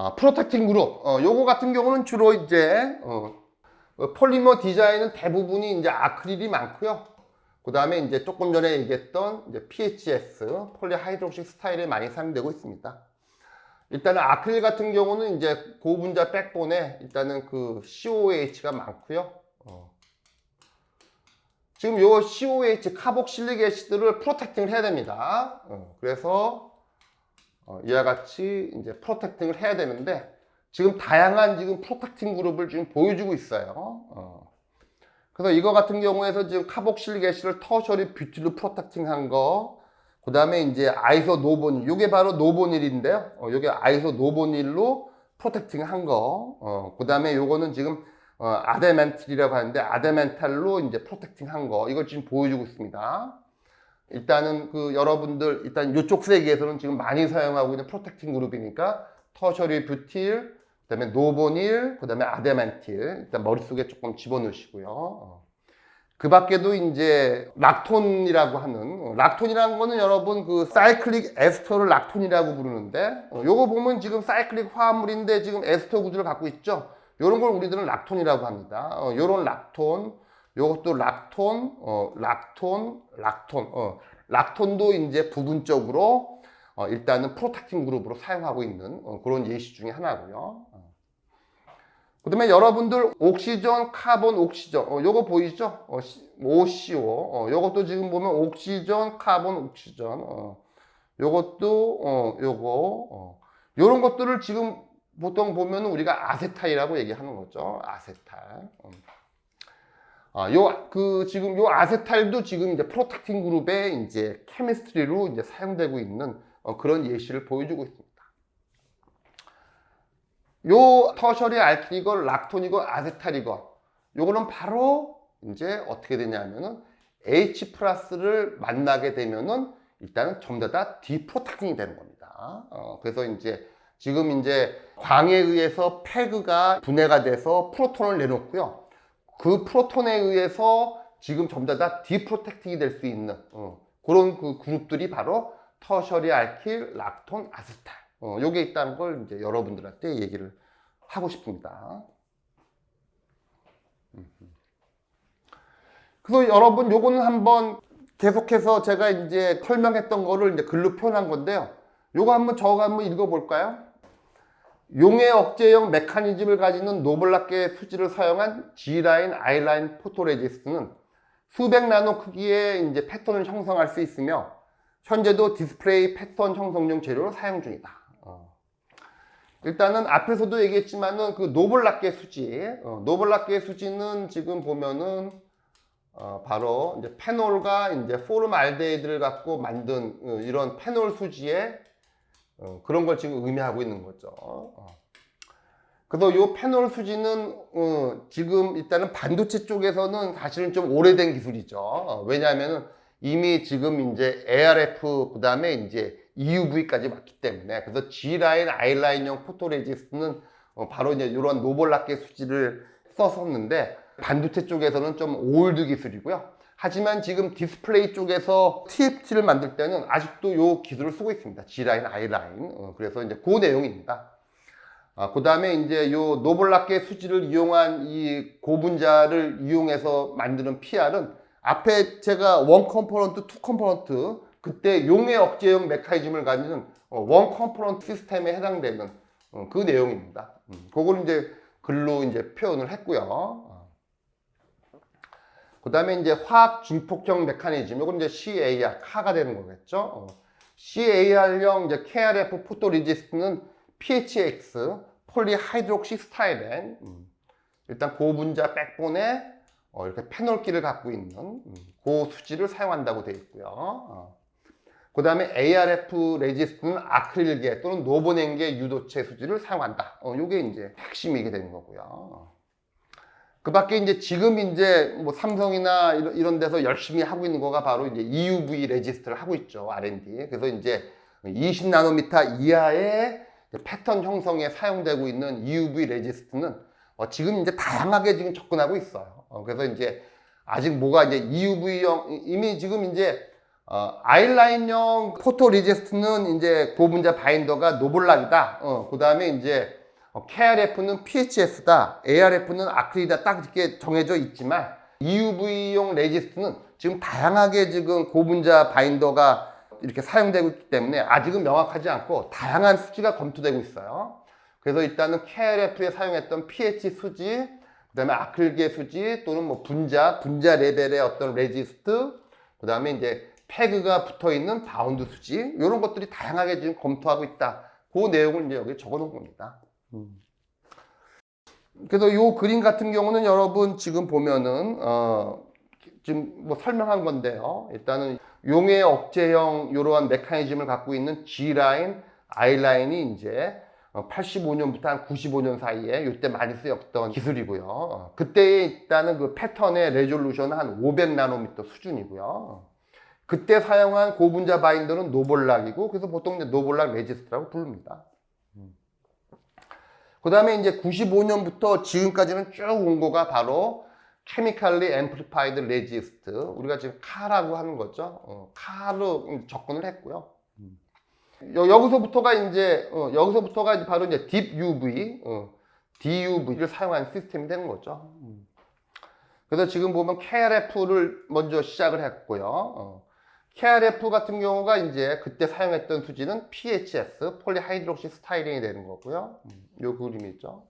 아, 프로텍팅 그룹. 어, 요거 같은 경우는 주로 이제 어, 어, 폴리머 디자인은 대부분이 이제 아크릴이 많고요. 그 다음에 이제 조금 전에 얘기했던 이제 PHS, 폴리하이드록시 스타일에 많이 사용되고 있습니다. 일단은 아크릴 같은 경우는 이제 고분자 백본에 일단은 그 COH가 많고요. 어. 지금 요 COH 카복실릭 애시드를 프로텍팅을 해야 됩니다. 어, 그래서 어, 이와 같이 이제 프로텍팅을 해야 되는데 지금 다양한 지금 프로텍팅 그룹을 지금 보여주고 있어요. 어. 그래서 이거 같은 경우에서 지금 카복실릭 애시드를 터셔리 뷰티로 프로텍팅한 거, 그 다음에 이제 아이소 노보닐, 이게 바로 노보닐인데요. 어, 이게 아이소 노보닐로 프로텍팅한 거, 어, 그 다음에 요거는 지금 어, 아데멘틀이라고 하는데 아데멘탈로 이제 프로텍팅한 거, 이걸 지금 보여주고 있습니다. 일단은 그 여러분들 일단 이쪽 세계에서는 지금 많이 사용하고 있는 프로텍팅 그룹이니까 터셔리 뷰틸, 그다음에 노보닐, 그다음에 아데멘틸 일단 머릿속에 조금 집어넣으시고요. 어. 그 밖에도 이제 락톤이라고 하는 어, 락톤이라는 거는 여러분 그 사이클릭 에스터를 락톤이라고 부르는데 어, 요거 보면 지금 사이클릭 화합물인데 지금 에스터 구조를 갖고 있죠. 요런 걸 우리들은 락톤이라고 합니다. 어, 요런 락톤 요것도 락톤, 어, 락톤, 락톤, 어, 락톤도 이제 부분적으로 어, 일단은 프로텍팅 그룹으로 사용하고 있는 어, 그런 예시 중에 하나고요. 어. 그 다음에 여러분들 옥시전, 카본, 옥시전, 어, 요거 보이죠? 어, 시- OCO, 어, 요것도 지금 보면 옥시전, 카본, 옥시전, 어, 요것도 어, 요거, 어, 요런 것들을 지금 보통 보면 우리가 아세탈이라고 얘기하는 거죠. 아세탈. 어. 아, 요, 그, 지금 요 아세탈도 지금 이제 프로텍팅 그룹의 이제 케미스트리로 이제 사용되고 있는 어, 그런 예시를 보여주고 있습니다. 요 터셔리 알키니건, 락톤이건, 아세탈이건, 요거는 바로 이제 어떻게 되냐면은 H 플러스를 만나게 되면은 일단은 전부 다 디프로텍팅이 되는 겁니다. 어, 그래서 이제 지금 이제 광에 의해서 페그가 분해가 돼서 프로톤을 내놓고요. 그 프로톤에 의해서 지금 전부 다 디프로텍팅이 될 수 있는 어, 그런 그 그룹들이 바로 터셔리 알킬, 락톤, 아세탈. 어, 요게 있다는 걸 이제 여러분들한테 얘기를 하고 싶습니다. 음. 그래서 여러분 요거는 한번 계속해서 제가 이제 설명했던 거를 이제 글로 표현한 건데요. 요거 한번 저거 한번 읽어볼까요? 용해 억제형 메커니즘을 가지는 노블락계 수지를 사용한 G라인, I라인 포토레지스트는 수백 나노 크기의 이제 패턴을 형성할 수 있으며 현재도 디스플레이 패턴 형성용 재료로 사용 중이다. 어. 일단은 앞에서도 얘기했지만은 그 노블락계 수지, 어, 노블락계 수지는 지금 보면은 어, 바로 이제 페놀과 이제 포름알데히드를 갖고 만든 어, 이런 페놀 수지의 어, 그런 걸 지금 의미하고 있는 거죠. 어. 그래서 이 페놀 수지는 어, 지금 일단은 반도체 쪽에서는 사실은 좀 오래된 기술이죠. 어, 왜냐하면은 이미 지금 이제 ARF 그다음에 이제 EUV까지 왔기 때문에 그래서 G 라인, I 라인형 포토레지스트는 어, 바로 이제 이런 노블락계 수지를 썼었는데 반도체 쪽에서는 좀 올드 기술이고요. 하지만 지금 디스플레이 쪽에서 TFT를 만들 때는 아직도 이 기술을 쓰고 있습니다. G라인, I라인. 어, 그래서 이제 그 내용입니다. 아, 그 다음에 이제 요 노블락계 수지를 이용한 이 고분자를 이용해서 만드는 PR은 앞에 제가 원 컴포넌트, 투 컴포넌트 그때 용해 억제형 메커니즘을 가지는 어, 원 컴포넌트 시스템에 해당되는 어, 그 내용입니다. 음, 그걸 이제 글로 이제 표현을 했고요. 어. 그 다음에 이제 화학 중폭형 메커니즘, 이건 이제 CAR, 카가 되는 거겠죠. 어. CAR형 이제 KRF 포토리지스트는 PHX, 폴리하이드록시 스타일렌. 음. 일단 고분자 백본에 어, 이렇게 페놀기를 갖고 있는 음, 그 수지를 사용한다고 되어 있고요. 어. 그 다음에 ARF 레지스트는 아크릴계 또는 노보냉계 유도체 수지를 사용한다. 어, 요게 이제 핵심이게 되는 거고요. 그 밖에 이제 지금 이제 뭐 삼성이나 이런, 데서 열심히 하고 있는 거가 바로 이제 EUV 레지스트를 하고 있죠. R&D. 그래서 이제 20나노미터 이하의 패턴 형성에 사용되고 있는 EUV 레지스트는 어, 지금 이제 다양하게 지금 접근하고 있어요. 어, 그래서 이제 아직 뭐가 이제 EUV형 이미 지금 이제 어, 아이라인용 포토 리제스트는 이제 고분자 바인더가 노블락이다. 어, 그 다음에 이제 어, KRF는 PHS다. ARF는 아크릴이다. 딱 이렇게 정해져 있지만 EUV용 레지스트는 지금 다양하게 지금 고분자 바인더가 이렇게 사용되고 있기 때문에 아직은 명확하지 않고 다양한 수지가 검토되고 있어요. 그래서 일단은 KRF에 사용했던 pH 수지, 그 다음에 아크릴계 수지 또는 뭐 분자, 분자 레벨의 어떤 레지스트, 그 다음에 이제 패그가 붙어 있는 바운드 수지 이런 것들이 다양하게 지금 검토하고 있다. 그 내용을 이제 여기 적어 놓은 겁니다. 음. 그래서 요 그림 같은 경우는 여러분 지금 보면은 어 지금 뭐 설명한 건데요. 일단은 용해 억제형 이러한 메커니즘을 갖고 있는 G 라인, I 라인이 이제 85년부터 한 95년 사이에 이때 많이 쓰였던 기술이고요. 어, 그때에 있다는 그 패턴의 레졸루션은 한 500나노미터 수준이고요. 그때 사용한 고분자 바인더는 노볼락이고 그래서 보통 이제 노볼락 레지스트라고 부릅니다. 그 다음에 이제 95년부터 지금까지는 쭉 온 거가 바로 케미칼리 앰플리파이드 레지스트 우리가 지금 카라고 하는 거죠. 어, 카로 접근을 했고요. 여, 여기서부터가 이제 어, 여기서부터가 이제 바로 이제 딥 UV, 어, DUV를 사용한 시스템이 되는 거죠. 그래서 지금 보면 KRF를 먼저 시작을 했고요. 어, KRF 같은 경우가 이제 그때 사용했던 수지는 PHS, 폴리하이드록시 스타이린이 되는 거고요. 요 그림이 있죠.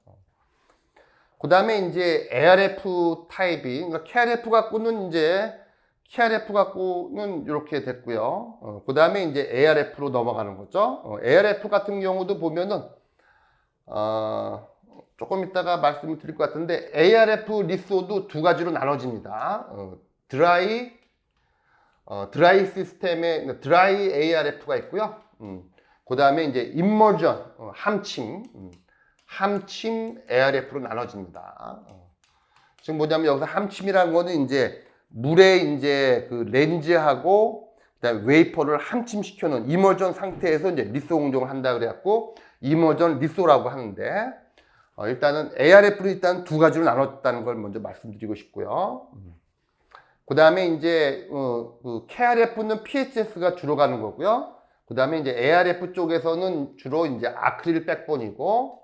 그 다음에 이제 ARF 타입이, 그러니까 KRF 갖고는 이제 KRF 갖고는 이렇게 됐고요. 어, 그 다음에 이제 ARF로 넘어가는 거죠. 어, ARF 같은 경우도 보면은, 어, 조금 이따가 말씀을 드릴 것 같은데, ARF 리소도 두 가지로 나눠집니다. 어, 드라이, 어, 드라이 시스템의 드라이 ARF가 있고요. 음, 그 다음에 이제 임머전, 어, 함침, 음, 함침 ARF로 나눠집니다. 어. 지금 뭐냐면 여기서 함침이라는 거는 이제 물에 이제 그 렌즈하고 그다음에 웨이퍼를 함침시켜 놓은 이머전 상태에서 이제 리소 공정을 한다 그래갖고 이머전 리소라고 하는데 어, 일단은 ARF를 일단 두 가지로 나눴다는 걸 먼저 말씀드리고 싶고요. 그 다음에 이제 어, 그 KRF는 PHS가 주로 가는 거고요. 그 다음에 이제 ARF 쪽에서는 주로 이제 아크릴 백본이고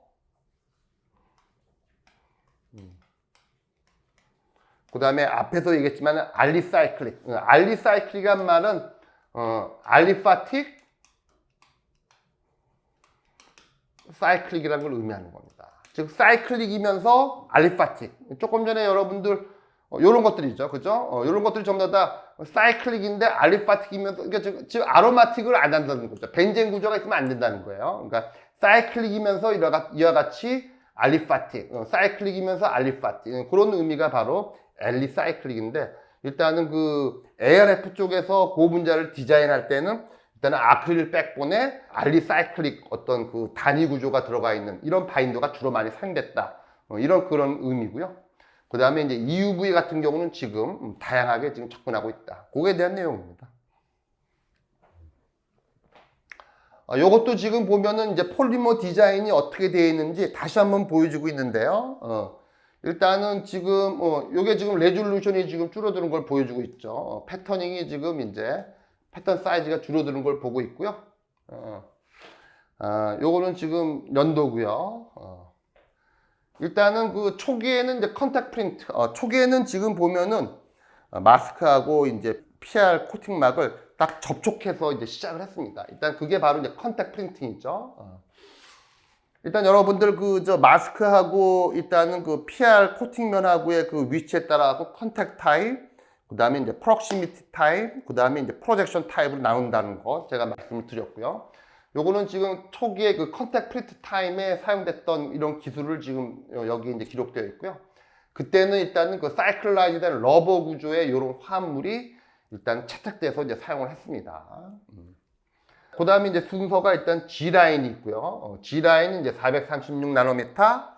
그 다음에 앞에서 얘기했지만 알리사이클릭. 어, 알리사이클릭이란 말은 어, 알리파틱 사이클릭이라는 걸 의미하는 겁니다. 즉 사이클릭이면서 알리파틱. 조금 전에 여러분들 어, 이런 것들이죠, 그죠? 어, 이런 것들이 전부 다 사이클릭인데 알리파틱이면서 그러니까 지금, 지금 아로마틱을 안 한다는 거죠. 벤젠 구조가 있으면 안 된다는 거예요. 그러니까 사이클릭이면서 이와, 같이 알리파틱, 어, 사이클릭이면서 알리파틱 어, 그런 의미가 바로 엘리 사이클릭인데 일단은 그 ARF 쪽에서 고분자를 디자인할 때는 일단은 아크릴 백본에 알리 사이클릭 어떤 그 단위 구조가 들어가 있는 이런 바인더가 주로 많이 사용됐다. 어, 이런 그런 의미고요. 그 다음에 이제 EUV 같은 경우는 지금 다양하게 지금 접근하고 있다. 그거에 대한 내용입니다. 어, 요것도 지금 보면은 이제 폴리머 디자인이 어떻게 되어 있는지 다시 한번 보여주고 있는데요. 어, 일단은 지금 어 요게 지금 레졸루션이 지금 줄어드는 걸 보여주고 있죠. 어, 패터닝이 지금 이제 패턴 사이즈가 줄어드는 걸 보고 있고요. 어, 아, 요거는 지금 연도고요. 어. 일단은 그 초기에는 이제 컨택 프린트. 어, 초기에는 지금 보면은 어, 마스크하고 이제 PR 코팅막을 딱 접촉해서 이제 시작을 했습니다. 일단 그게 바로 이제 컨택 프린팅이죠. 어. 일단 여러분들 그 저 마스크하고 일단은 그 PR 코팅면하고의 그 위치에 따라 그 컨택 타입, 그 다음에 이제 프록시미티 타입, 그 다음에 이제 프로젝션 타입으로 나온다는 거 제가 말씀을 드렸고요. 요거는 지금 초기에 그 컨택 프린트 타임에 사용됐던 이런 기술을 지금 여기 이제 기록되어 있고요. 그때는 일단은 그 사이클라이즈된 러버 구조의 이런 화합물이 일단 채택돼서 이제 사용을 했습니다. 음. 그 다음에 이제 순서가 일단 G라인이 있고요. 어, G라인은 이제 436 나노미터,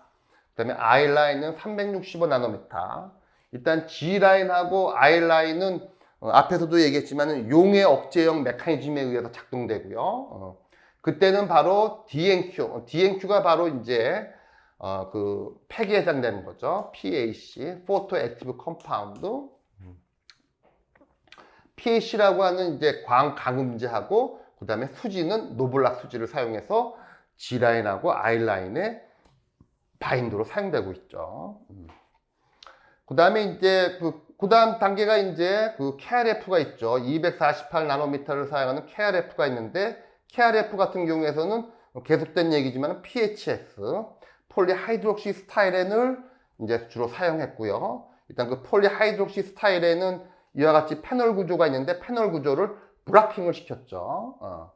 그 다음에 I라인은 365 나노미터. 일단 G라인하고 I라인은 어, 앞에서도 얘기했지만 용해 억제형 메커니즘에 의해서 작동되고요. 어, 그때는 바로 DNQ, 어, DNQ가 바로 이제 어, 그 팩에 해당되는 거죠. PAC, Photo Active Compound. PAC라고 하는 이제 광 강음제하고 그 다음에 수지는 노블락 수지를 사용해서 G 라인하고 I 라인의 바인더로 사용되고 있죠. 음. 그 다음에 이제 그 그다음 단계가 이제 그 KRF가 있죠. 248 나노미터를 사용하는 KRF가 있는데 KRF 같은 경우에서는 계속된 얘기지만 PHS 폴리하이드록시 스타일렌을 이제 주로 사용했고요. 일단 그 폴리하이드록시 스타일렌은 이와 같이 패널 구조가 있는데 패널 구조를 브라킹을 시켰죠. 어.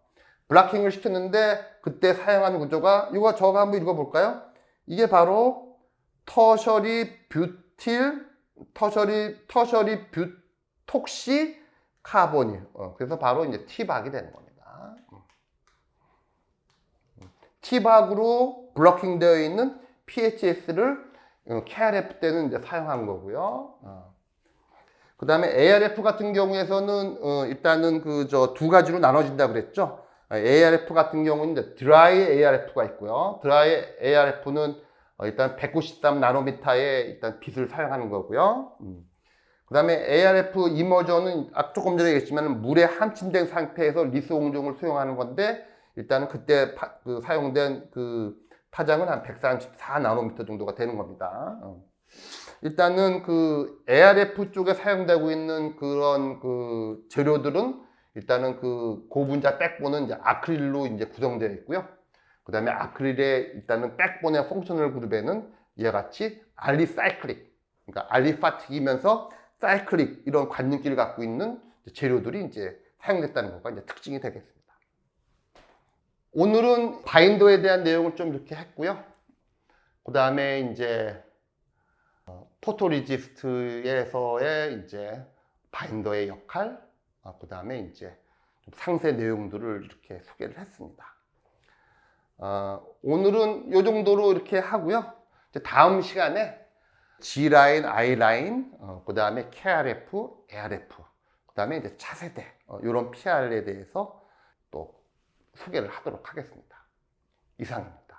브라킹을 시켰는데 그때 사용한 구조가 이거 저거 한번 읽어볼까요? 이게 바로 터셔리 뷰틸 터셔리 터셔리 뷰톡시 카보닐. 어, 그래서 바로 이제 티박이 되는 겁니다. 티박으로 블러킹 되어 있는 PHS를 KRF 때는 이제 사용한 거고요. 어. 그 다음에 ARF 같은 경우에서는 어, 일단은 그 저 두 가지로 나눠진다 그랬죠. 어, ARF 같은 경우는 이제 드라이 ARF가 있고요. 드라이 ARF는 어, 일단 193 나노미터의 일단 빛을 사용하는 거고요. 음. 그 다음에 ARF 이머저는 아, 조금 전에 얘기했지만 물에 함침된 상태에서 리스 공정을 수용하는 건데 일단은 그때 파, 그 사용된 그 파장은 한 134 나노미터 정도가 되는 겁니다. 어. 일단은 그 ARF 쪽에 사용되고 있는 그런 그 재료들은 일단은 그 고분자 백본은 이제 아크릴로 이제 구성되어 있고요. 그 다음에 아크릴의 일단은 백본의 펑셔널 그룹에는 이와 같이 알리사이클릭, 그러니까 알리파틱이면서 사이클릭 이런 관능기를 갖고 있는 재료들이 이제 사용됐다는 것과 이제 특징이 되겠습니다. 오늘은 바인더에 대한 내용을 좀 이렇게 했고요. 그 다음에 이제 포토리지스트에서의 이제 바인더의 역할, 그 다음에 이제 상세 내용들을 이렇게 소개를 했습니다. 어, 오늘은 이 정도로 이렇게 하고요. 다음 시간에 G 라인, I 라인, 어, 그 다음에 KRF, ARF, 그 다음에 이제 차세대 어, 이런 PR에 대해서 또 소개를 하도록 하겠습니다. 이상입니다.